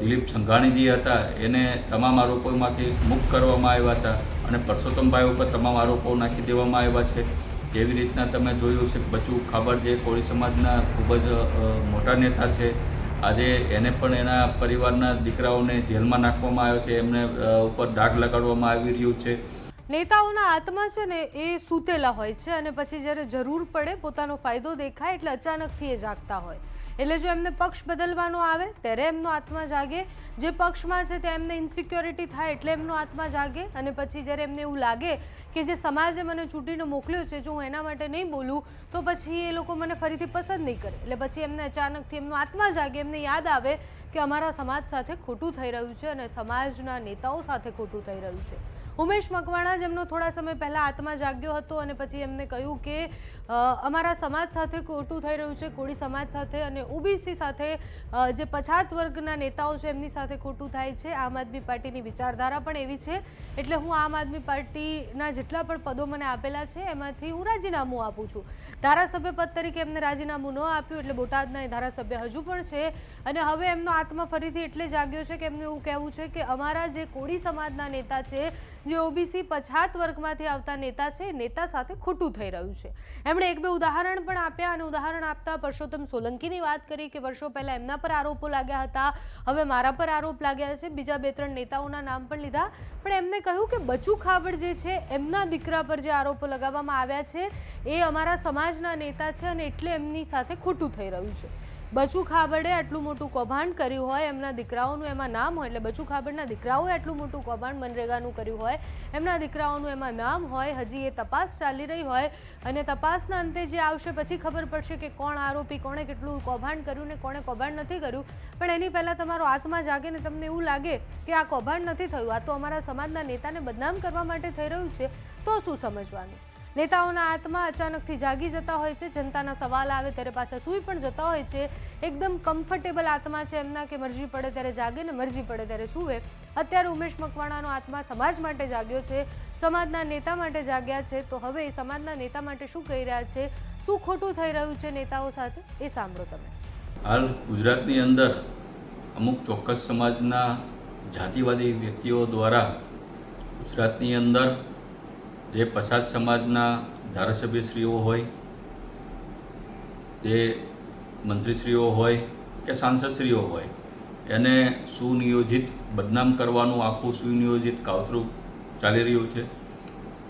દિલીપ સંઘાણીજી હતા, એને તમામ આરોપોમાંથી મુક્ત કરવામાં આવ્યા હતા અને પરસોત્તમભાઈ ઉપર તમામ આરોપો નાખી દેવામાં આવ્યા છે. જેવી રીતના તમે જોયું છે? બચુ ખાબર જે કોળી સમાજના ખૂબ જ મોટા નેતા છે. આજે એને પણ એના પરિવારના દીકરાઓને જેલમાં નાખવામાં આવ્યો છે. એમને ઉપર ડાઘ લગાડવામાં આવી રહ્યું છે. નેતાઓના આત્મા છે ને એ સૂતેલા હોય છે અને પછી જ્યારે જરૂર પડે પોતાનો ફાયદો દેખાય એટલે અચાનકથી એ જાગતા હોય. એટલે જો એમને પક્ષ બદલવાનો આવે, ત્યારે એમનો આત્મા જાગે. જે પક્ષમાં છે તે એમને ઇન્સિક્યોરિટી થાય એટલે એમનો આત્મા જાગે. અને પછી જ્યારે એમને એવું લાગે કે જે સમાજે મને ચૂંટીને મોકલ્યો છે, જો હું એના માટે નહીં બોલું, તો પછી એ લોકો મને ફરીથી પસંદ નહીં કરે. એટલે પછી એમને અચાનકથી એમનો આત્મા જાગે. એમને યાદ આવે કે અમારા સમાજ સાથે ખોટું થઈ રહ્યું છે અને સમાજના નેતાઓ સાથે ખોટું થઈ રહ્યું છે. ઉમેશ મકવાણા, જેમનો થોડા સમય પહેલાં આત્મા જાગ્યો હતો અને પછી એમને કહ્યું કે અમારા સમાજ સાથે ખોટું થઈ રહ્યું છે, કોળી સમાજ સાથે અને ઓબીસી સાથે જે પછાત વર્ગના નેતાઓ છે, એમની સાથે ખોટું થાય છે. આમ આદમી પાર્ટીની વિચારધારા પણ એવી છે. એટલે હું આમ આદમી પાર્ટીના જેટલા પણ પદો મને આપેલા છે, એમાંથી હું રાજીનામું આપું છું. ધારાસભ્ય પદ તરીકે એમને રાજીનામું ન આપ્યું, એટલે બોટાદના એ ધારાસભ્ય હજુ પણ છે. અને હવે એમનો આત્મા ફરીથી એટલે જાગ્યો છે કે એમનું એવું કહેવું છે કે અમારા જે કોળી સમાજના નેતા છે જે ઓબીસી પછાત વર્ગમાંથી આવતા નેતા છે, નેતા સાથે ખોટું થઈ રહ્યું છે. એમણે એક બે ઉદાહરણ પણ આપ્યા અને ઉદાહરણ આપતા પરસોત્તમ સોલંકીની વાત કરી કે વર્ષો પહેલા એમના પર આરોપો લાગ્યા હતા, હવે મારા પર આરોપ લાગ્યા છે, બીજા બે ત્રણ નેતાઓના નામ પણ લીધા. પણ એમને કહ્યું કે બચુ ખાબડ જે છે, એમના દીકરા પર જે આરોપો લગાવવામાં આવ્યા છે, એ અમારા સમાજના નેતા છે અને એટલે એમની સાથે ખોટું થઈ રહ્યું છે. બચુ ખાબડે આટલું મોટું કૌભાંડ કર્યું હોય એમના દીકરાઓનું એમાં નામ હોય, એટલે બચુ ખાબડના દીકરાઓએ આટલું મોટું કૌભાંડ મનરેગાનું કર્યું હોય, એમના દીકરાઓનું એમાં નામ હોય, હજી એ તપાસ ચાલી રહી હોય, અને તપાસના અંતે જે આવશે પછી ખબર પડશે કે કોણ આરોપી, કોણે કેટલું કૌભાંડ કર્યું ને કોણે કૌભાંડ નથી કર્યું. પણ એની પહેલાં તમારો આત્મા જાગે ને તમને એવું લાગે કે આ કૌભાંડ નથી થયું. આ તો અમારા સમાજના નેતાને બદનામ કરવા માટે થઈ રહ્યું છે. તો શું સમજવાનું? નેતાઓના આત્મા અચાનકથી જાગી જતા હોય છે, જનતાના સવાલ આવે ત્યારે પાછા સૂઈ પણ જતા હોય છે. એકદમ કમ્ફર્ટેબલ આત્મા છે એમના કે મરજી પડે ત્યારે જાગે ને મરજી પડે ત્યારે સૂવે. અત્યારે ઉમેશ મકવાણાનો આત્મા સમાજ માટે જાગ્યો છે, સમાજના નેતા માટે જાગ્યા છે. તો હવે સમાજના નેતા માટે શું કહી રહ્યા છે? શું ખોટું થઈ રહ્યું છે નેતાઓ સાથે? એ સાંભળો તમે. હાલ ગુજરાતની અંદર અમુક ચોક્કસ સમાજના જાતિવાદી વ્યક્તિઓ દ્વારા ગુજરાતની અંદર જે પછાત સમાજના ધારાસભ્યશ્રીઓ હોય, જે મંત્રીશ્રીઓ હોય કે સાંસદશ્રીઓ હોય, એને સુનિયોજિત બદનામ કરવાનું આખું સુનિયોજિત કાવતરું ચાલી રહ્યું છે.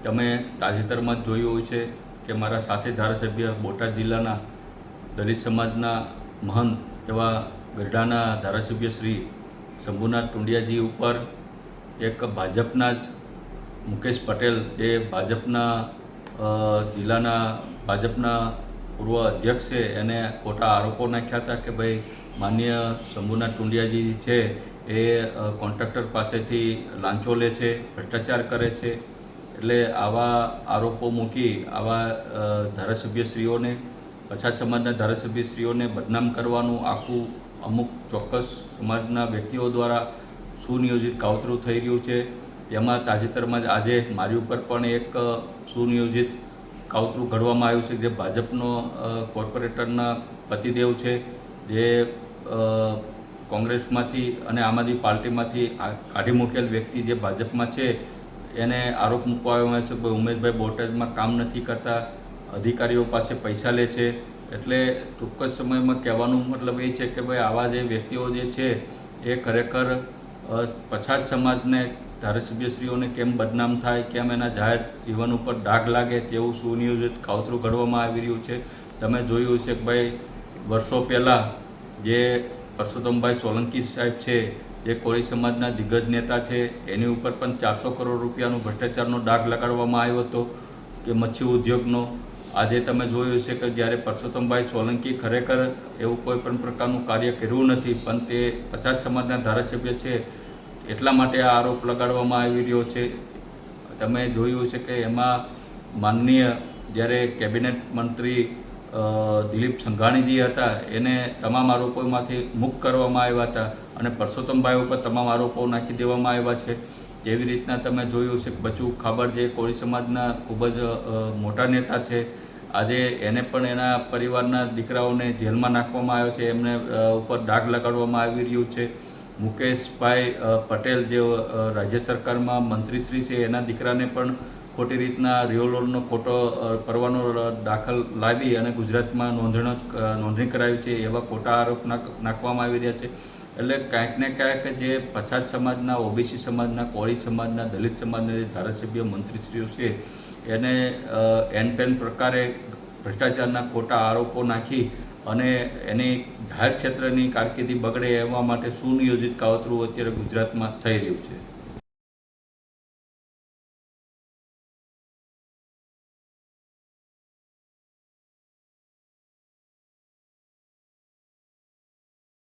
તમે તાજેતરમાં જ જોયું હોય છે કે મારા સાથે ધારાસભ્ય બોટાદ જિલ્લાના દલિત સમાજના મહંત એવા ગઢડાના ધારાસભ્ય શ્રી શંભુનાથ ટુંડિયાજી ઉપર એક ભાજપના જ મુકેશ પટેલ જે ભાજપના જિલ્લાના ભાજપના પૂર્વ અધ્યક્ષ છે. એને ખોટા આરોપો નાખ્યા હતા કે ભાઈ માન્ય શંભુનાથ ટુંડિયાજી છે એ કોન્ટ્રાક્ટર પાસેથી લાંચો લે છે, ભ્રષ્ટાચાર કરે છે. એટલે આવા આરોપો મૂકી આવા ધારાસભ્યશ્રીઓને, પછાત સમાજના ધારાસભ્યશ્રીઓને બદનામ કરવાનું આખું અમુક ચોક્કસ સમાજના વ્યક્તિઓ દ્વારા સુનિયોજિત, કાવતરું થઈ રહ્યું છે. તેમાં તાજેતરમાં જ આજે મારી ઉપર પણ એક સુનિયોજિત કાવતરું ઘડવામાં આવ્યું છે, જે ભાજપનો કોર્પોરેટરના પતિદેવ છે, જે કોંગ્રેસમાંથી અને આમ આદમી પાર્ટીમાંથી કાઢી મૂકેલ વ્યક્તિ જે ભાજપમાં છે, એને આરોપ મૂકવામાં આવ્યો છે કે ઉમેશભાઈ બોટાદમાં કામ નથી કરતા, અધિકારીઓ પાસે પૈસા લે છે. એટલે ટૂંક જ સમયમાં કહેવાનું મતલબ એ છે કે, ભાઈ, આવા જે વ્યક્તિઓ જે છે, એ ખરેખર પછાત સમાજને ધારાસભ્યશ્રીઓને કેમ બદનામ થાય, કેમ એના જાહેર જીવન ઉપર ડાઘ લાગે તેવું સુનિયોજિત કાવતરું ઘડવામાં આવી રહ્યું છે. તમે જોયું છે કે ભાઈ, વર્ષો પહેલાં જે પરસોત્તમભાઈ સોલંકી સાહેબ છે, જે કોળી સમાજના દિગ્ગજ નેતા છે, એની ઉપર પણ ચારસો કરોડ રૂપિયાનો ભ્રષ્ટાચારનો ડાઘ લગાડવામાં આવ્યો હતો કે મચ્છી ઉદ્યોગનો. આજે તમે જોયું છે કે જ્યારે પરસોત્તમભાઈ સોલંકી ખરેખર એવું કોઈ પણ પ્રકારનું કાર્ય કર્યું નથી, પણ તે પછાત સમાજના ધારાસભ્ય છે એટલા માટે આ આરોપ લગાડવામાં આવી રહ્યો છે. તમે જોયું છે કે એમાં માનનીય જ્યારે કેબિનેટ મંત્રી દિલીપ સંઘાણીજી હતા, એને તમામ આરોપોમાંથી મુક્ત કરવામાં આવ્યા હતા અને પરસોત્તમભાઈ ઉપર તમામ આરોપો નાખી દેવામાં આવ્યા છે. જેવી રીતના તમે જોયું છે, બચુ ખાબર જે કોળી સમાજના ખૂબ જ મોટા નેતા છે, આજે એને પણ એના પરિવારના દીકરાઓને જેલમાં નાખવામાં આવ્યો છે. એમને ઉપર ડાઘ લગાડવામાં આવી રહ્યું છે. મુકેશભાઈ પટેલ જે રાજ્ય સરકારમાં મંત્રીશ્રી છે, એના દીકરાને પણ ખોટી રીતના રિયોલોરનો ખોટો પરવાનો દાખલ લાવી અને ગુજરાતમાં નોંધણ નોંધણી કરાવી છે, એવા ખોટા આરોપ નાખ- નાખવામાં આવી રહ્યા છે. એટલે ક્યાંક ને ક્યાંક જે પછાત સમાજના, ઓબીસી સમાજના, કોળી સમાજના, દલિત સમાજના જે ધારાસભ્ય મંત્રીશ્રીઓ છે, એને એન પેન પ્રકારે ભ્રષ્ટાચારના ખોટા આરોપો નાખી અને એની જાહેર ક્ષેત્રની કારકિર્દી બગડે એવા માટે સુનિયોજિત કાવતરું અત્યારે ગુજરાતમાં થઈ રહ્યું છે.